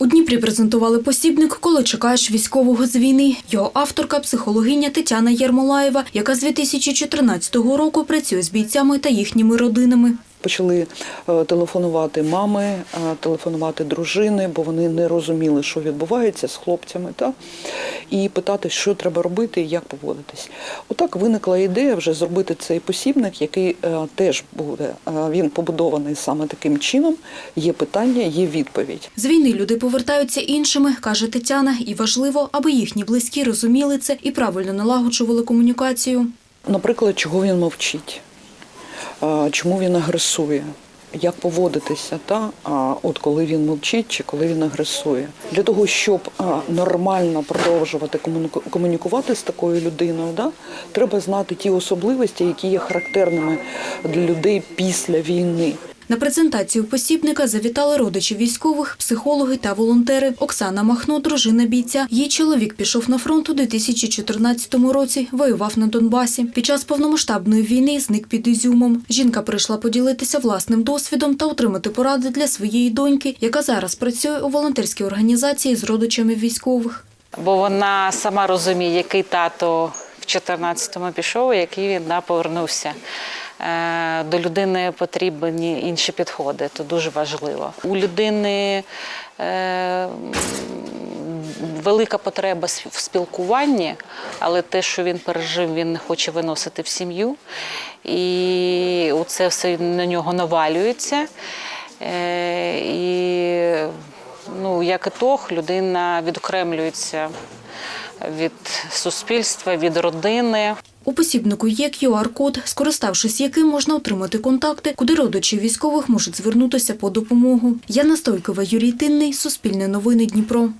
У Дніпрі презентували посібник Коли чекаєш військового з війни. Його авторка психологиня Тетяна Єрмолаєва, яка з 2014 року працює з бійцями та їхніми родинами. Почали е, телефонувати мами, е, телефонувати дружини, бо вони не розуміли, що відбувається з хлопцями, та? і питати, що треба робити і як поводитись. Отак виникла ідея вже зробити цей посібник, який е, теж буде. Він побудований саме таким чином. Є питання, є відповідь. З війни люди повертаються іншими, каже Тетяна, і важливо, аби їхні близькі розуміли це і правильно налагоджували комунікацію. Наприклад, чого він мовчить, чому він агресує, як поводитися, та? от коли він мовчить чи коли він агресує. Для того, щоб нормально продовжувати комуніку- комунікувати з такою людиною, да? треба знати ті особливості, які є характерними для людей після війни. На презентацію посібника завітали родичі військових, психологи та волонтери. Оксана Махно, дружина бійця. Її чоловік пішов на фронт у 2014 році, воював на Донбасі. Під час повномасштабної війни зник під Ізюмом. Жінка прийшла поділитися власним досвідом та отримати поради для своєї доньки, яка зараз працює у волонтерській організації з родичами військових. бо вона сама розуміє, який тато в 14-му пішов, який він повернувся. Е, До людини потрібні інші підходи, це дуже важливо. У людини е, велика потреба в спілкуванні, але те, що він пережив, він не хоче виносити в сім'ю. І це все на нього навалюється. Е, І ну, як ітог, людина відокремлюється від суспільства, від родини. У посібнику є QR-код, скориставшись яким можна отримати контакти, куди родичі військових можуть звернутися по допомогу. Яна Стойкова, Юрій Тинний, Суспільне новини Дніпро.